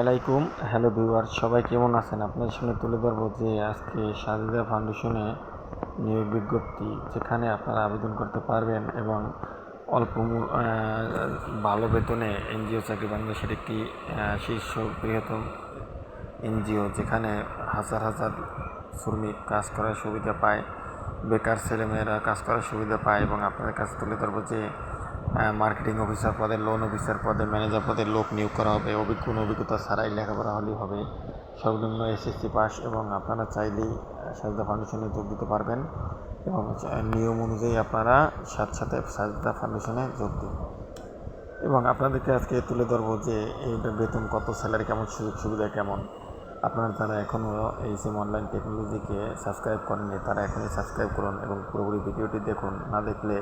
আলাইকুম। Hello viewer সবাই কেমন আছেন? আপনাদের সামনে তুলে ধরবো যে আজকে সাজিদা ফাউন্ডেশনে নিয়োগ বিজ্ঞপ্তি, যেখানে আপনারা আবেদন করতে পারবেন এবং অল্প ভালো বেতনে এনজিও চাকরি বাংলাদেশের একটি শীর্ষ বৃহত্তম এনজিও, যেখানে হাজার হাজার শ্রমিক কাজ করার সুবিধা পায়, বেকার ছেলেমেয়েরা কাজ করার সুবিধা পায় এবং আপনাদের কাছে তুলে ধরবো যে মার্কেটিং অফিসার পদে লোন অফিসার পদে ম্যানেজার পদে লোক নিয়োগ করা হবে। অভিজ্ঞ কোনো অভিজ্ঞতা ছাড়াই লেখাপড়া হলেই হবে। সর্বনিম্ন এসএসসি পাস এবং আপনারা চাইলেই সাজদা ফাউন্ডেশনে যোগ দিতে পারবেন এবং নিয়ম অনুযায়ী আপনারা সাথে সাথে সাজদা ফাউন্ডেশনে যোগ দিন। এবং আপনাদেরকে আজকে তুলে ধরবো যে এইটা বেতন কত স্যালারি কেমন সুযোগ সুবিধা কেমন। আপনারা যারা এখনও এই সিম অনলাইন টেকনোলজিকে সাবস্ক্রাইব করেননি, তারা এখনই সাবস্ক্রাইব করুন এবং পুরোপুরি ভিডিওটি দেখুন। না দেখলে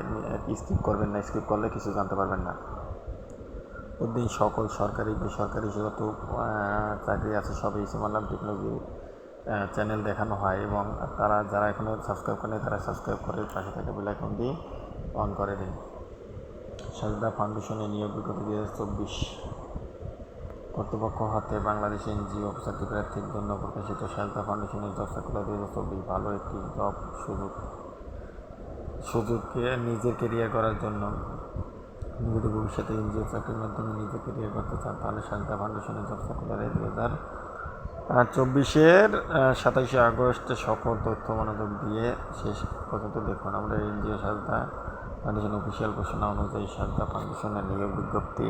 স্কিপ করবেন না স্কিপ করলে কিছু জানতে পারবেন না। প্রতিদিন সকল সরকারি, বেসরকারি যত চাকরি আছে সব এই সিম অনলাইন টেকনোলজি চ্যানেল দেখানো হয় এবং তারা যারা এখনও সাবস্ক্রাইব করেনি তারা সাবস্ক্রাইব করে পাশে থাকা বেলাইকন দিয়ে অন করে দিন। সাজদা ফাউন্ডেশনে নিয়োগ বিজ্ঞপ্তি দুই হাজার চব্বিশ। কর্তৃপক্ষ হাতে বাংলাদেশ এনজিও প্রার্থীর জন্য প্রকাশিত সাজদা ফাউন্ডেশনের জব সার্কুলার দুই হাজার চব্বিশ ভালো একটি জব সুযোগ, সুযোগকে নিজের কেরিয়ার করার জন্য। নিবিড় ভবিষ্যতে এনজিও চাকরির মাধ্যমে নিজের কেরিয়ার করতে চান, তাহলে সাজদা ফাউন্ডেশনের জব সার্কুলার দুই হাজার চব্বিশের সাতাশে আগস্ট সকল তথ্য মনোযোগ দিয়ে শেষ পর্যন্ত দেখুন। আমরা এনজিও সাজদা ফাউন্ডেশন অফিসিয়াল ঘোষণা অনুযায়ী সাজদা ফাউন্ডেশনের নিয়োগ বিজ্ঞপ্তি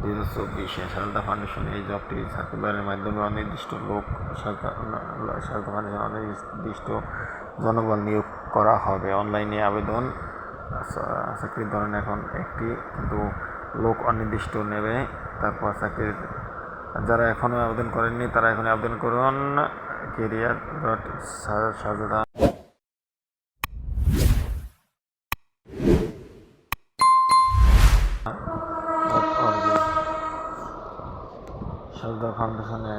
দুই হাজার চব্বিশে সাজদা ফাউন্ডেশন এই জবটি সার্কুলারের মাধ্যমে অনির্দিষ্ট লোক সাজদা ফাউন্ডেশন অনির্দিষ্ট জনবল নিয়োগ করা হবে। অনলাইনে আবেদন চাকরির ধরন এখন একটি, কিন্তু লোক অনির্দিষ্ট নেবে, তারপর চাকরির যারা এখনও আবেদন করেননি, তারা এখন আবেদন করুন। কেরিয়ার ডট সাজদা সাজদা ফাউন্ডেশনে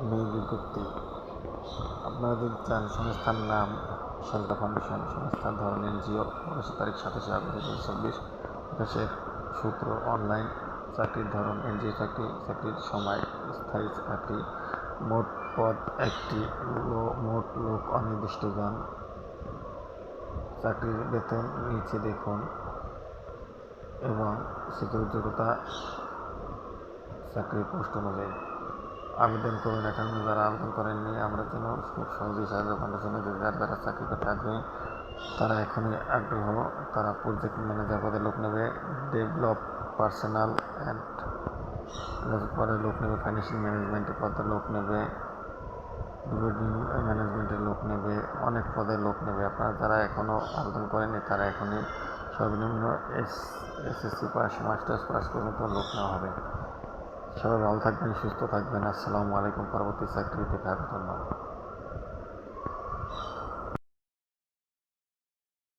নিয়োগ বিজ্ঞপ্তি। আপনারা যদি চান সংস্থার নাম সাজদা ফাউন্ডেশন সংস্থার ধরন এনজিও। প্রকাশ তারিখ সাতাশে আগস্ট দু চব্বিশ। প্রকাশের সূত্র অনলাইন। চাকরির ধরন, এনজিও চাকরি, চাকরির সময়, স্থায়ী চাকরি। মোট পদ একটি মোট লোক অনির্দিষ্ট জন চাকরির বেতন নিচে দেখুন। এবং শিক্ষাগত যোগ্যতা চাকরির পোস্ট অনুযায়ী আবেদন করুন, এখন যারা আবেদন করেননি, আমরা যেন খুব সহজেই সাহায্য ফাউন্ডেশনে যে যার যারা চাকরি করতে আগ্রহী, তারা এখনই আগ্রহ, তারা প্রজেক্ট ম্যানেজার পদে লোক নেবে ডেভেলপ পার্সোনাল অ্যান্ড পরে লোক নেবে ফাইন্যান্সিয়াল ম্যানেজমেন্টের পদে লোক নেবে ম্যানেজমেন্টের লোক নেবে, অনেক পদে লোক নেবে। আপনারা যারা এখনও আবেদন করেনি তারা এখনই সর্বনিম্ন S SSC pass masters pass পর্যন্ত লোক নেওয়া হবে। সবাই ভালো থাকবেন সুস্থ থাকবেন। আসসালামু আলাইকুম পরবর্তী চাকরিতে জন্য